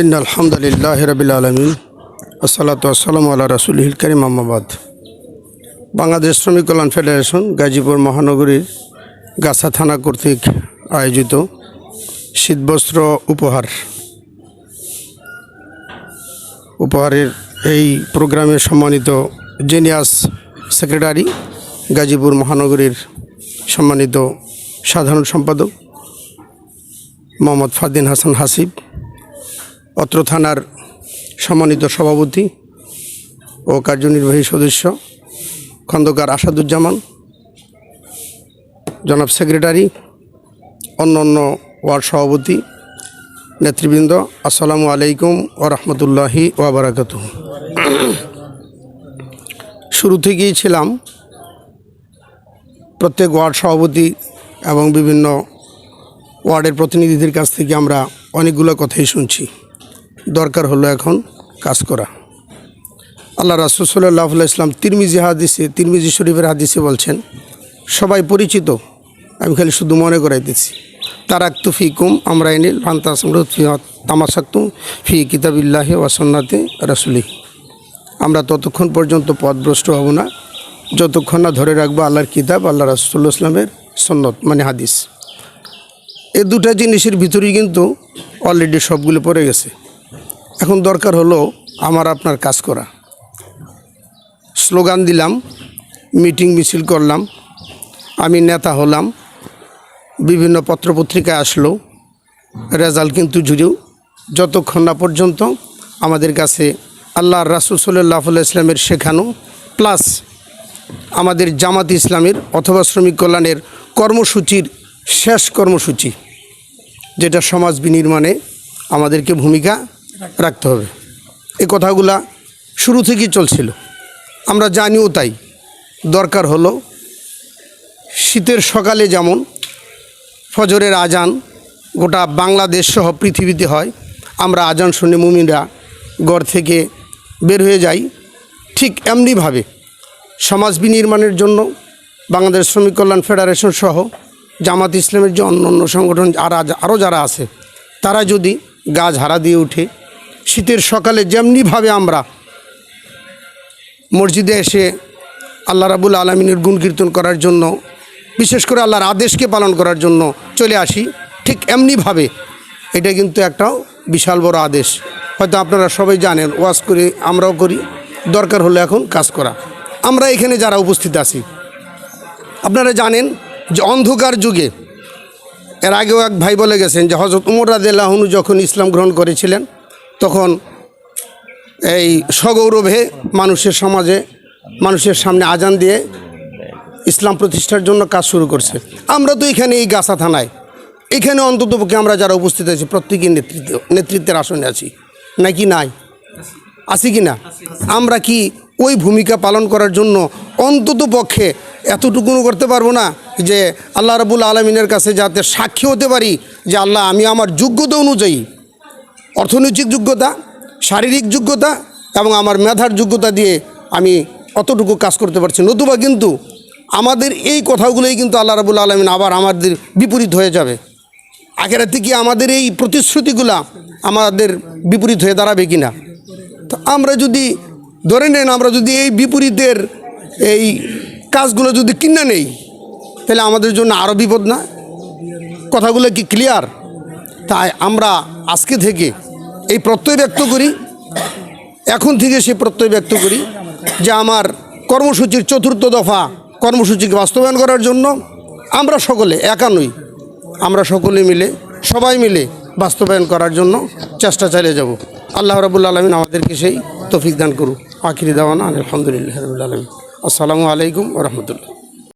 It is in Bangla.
ইন আলহামদুলিল্লাহ রবিল আলমিন, আসসালাতু আসসালামু আল্লাহ রাসুলহিল করিম আহমাবাদ বাংলাদেশ শ্রমিক কল্যাণ ফেডারেশন গাজীপুর মহানগরীর গাছা থানা কর্তৃক আয়োজিত শীতবস্ত্র উপহার। উপহারের এই প্রোগ্রামে সম্মানিত জেনিয়াস সেক্রেটারি, গাজীপুর মহানগরীর সম্মানিত সাধারণ সম্পাদক, মোহাম্মদ ফাদিন হাসান হাসিব অত্র থানার সম্মানিত সভাপতি ও কার্যনির্বাহী সদস্য খন্দকার আসাদুজ্জামান, জনাব সেক্রেটারি, অন্য অন্য ওয়ার্ড সভাপতি, নেতৃবৃন্দ, আসসালামু আলাইকুম ও রহমতুল্লাহি ওয়াবারাকাতু শুরু থেকেই ছিলাম প্রত্যেক ওয়ার্ড সভাপতি এবং বিভিন্ন ওয়ার্ডের প্রতিনিধিদের কাছ থেকে আমরা অনেকগুলো কথাই শুনছি। দরকার হলো এখন কাজ করা। আল্লাহ রাসুল সাল্লাহ ইসলাম তিরমিজি হাদিসে, তিরমিজি শরীফের হাদিসে বলছেন, সবাই পরিচিত, আমি খালি শুধু মনে করাই দিচ্ছি। তারাক্তু ফি কুম আমরা এনে তামাশাক্তুম ফি কিতাবিল্লাহে ওয়াসন্নাতে রাসুলি আমরা ততক্ষণ পর্যন্ত পথভ্রষ্ট হব না। যতক্ষণ না ধরে রাখব আল্লাহর কিতাব, আল্লাহ রাসুল্লাহ ইসলামের সন্নত মানে হাদিস। এ দুটা জিনিসের ভিতরেই কিন্তু অলরেডি সবগুলো পড়ে গেছে। এখন দরকার হলো আমার আপনার কাজ করা। স্লোগান দিলাম, মিটিং মিছিল করলাম, আমি নেতা হলাম, বিভিন্ন পত্রপত্রিকায় আসলো, রেজাল্ট কিন্তু জুড়েও যতক্ষণ না পর্যন্ত আমাদের কাছে আল্লাহ রাসুল সাল্লাহ ইসলামের শেখানো, প্লাস আমাদের জামাত ইসলামের অথবা শ্রমিক কল্যাণের কর্মসূচির শেষ কর্মসূচি, যেটা সমাজ বিনির্মাণে আমাদেরকে ভূমিকা রাখতে হবে। এই কথাগুলা শুরু থেকেই চলছিল। আমরা জানিও তাই, দরকার হলো শীতের সকালে যেমন ফজরের আজান গোটা বাংলাদেশ সহ পৃথিবীতে হয়, আমরা আজান শুনে মুমিনরা গড় থেকে বের হয়ে যাই। ঠিক এমনিভাবে সমাজ বিনির্মাণের জন্য বাংলাদেশ শ্রমিক কল্যাণ ফেডারেশন সহ জামাত ইসলামের যে অন্য অন্য সংগঠন আর আরও যারা আছে, তারা যদি গাছ হারা দিয়ে উঠে শীতের সকালে যেমনিভাবে আমরা মসজিদে এসে আল্লাহ রাবুল আলমিনের গুণ কীর্তন করার জন্য, বিশেষ করে আল্লাহর আদেশকে পালন করার জন্য চলে আসি, ঠিক এমনিভাবে এটা কিন্তু একটা বিশাল বড় আদেশ। হয়তো আপনারা সবাই জানেন, ওয়াজ করে আমরাও করি, দরকার হলো এখন কাজ করা। আমরা এখানে যারা উপস্থিত আছি, আপনারা জানেন যে অন্ধকার যুগে, এর আগেও এক ভাই বলে গেছেন যে হজরত উমর রাদিল্লাহনু যখন ইসলাম গ্রহণ করেছিলেন তখন এই সগৌরবে মানুষের সমাজে, মানুষের সামনে আজান দিয়ে ইসলাম প্রতিষ্ঠার জন্য কাজ শুরু করছে। আমরা তো এখানে এই গাছা থানায়। এখানে অন্ততপক্ষে আমরা যারা উপস্থিত আছি প্রত্যেকের নেতৃত্ব, নেতৃত্বের আসনে আছি। নাকি নাই? আছি কি না? আমরা কি ওই ভূমিকা পালন করার জন্য অন্তত পক্ষে এতটুকুনো করতে পারব না যে আল্লাহ রাবুল আলমিনের কাছে যাতে সাক্ষী হতে পারি যে আল্লাহ আমি আমার যোগ্যতা অনুযায়ী অর্থনৈতিক যোগ্যতা, শারীরিক যোগ্যতা এবং আমার মেধার যোগ্যতা দিয়ে আমি অতটুকু কাজ করতে পারছি। নতুবা কিন্তু আমাদের এই কথাগুলোই কিন্তু আল্লাহ রাবুল আলমিন আবার আমাদের বিপরীত হয়ে যাবে। আগের থেকে আমাদের এই প্রতিশ্রুতিগুলা আমাদের বিপরীত হয়ে দাঁড়াবে কি না তো আমরা যদি ধরে নেন, আমরা যদি এই বিপরীতের এই কাজগুলো যদি কিনে নেই, তাহলে আমাদের জন্য আরও বিপদ না? কথাগুলো কি ক্লিয়ার তাই আমরা আজকে থেকে এই প্রত্যয় ব্যক্ত করি। এখন থেকে সে প্রত্যয় ব্যক্ত করি যে আমার কর্মসূচির চতুর্থ দফা কর্মসূচিকে বাস্তবায়ন করার জন্য আমরা সকলে একা নই। আমরা সকলে মিলে, সবাই মিলে বাস্তবায়ন করার জন্য চেষ্টা চালিয়ে যাব। আল্লাহ রাবুল আলমিন আমাদেরকে সেই তফিক দান করুক। আখিরি দাওয়ানা আলহামদুলিল্লাহ রবিল আলমিন। আসসালামু আলাইকুম রহমতুল্লাহ।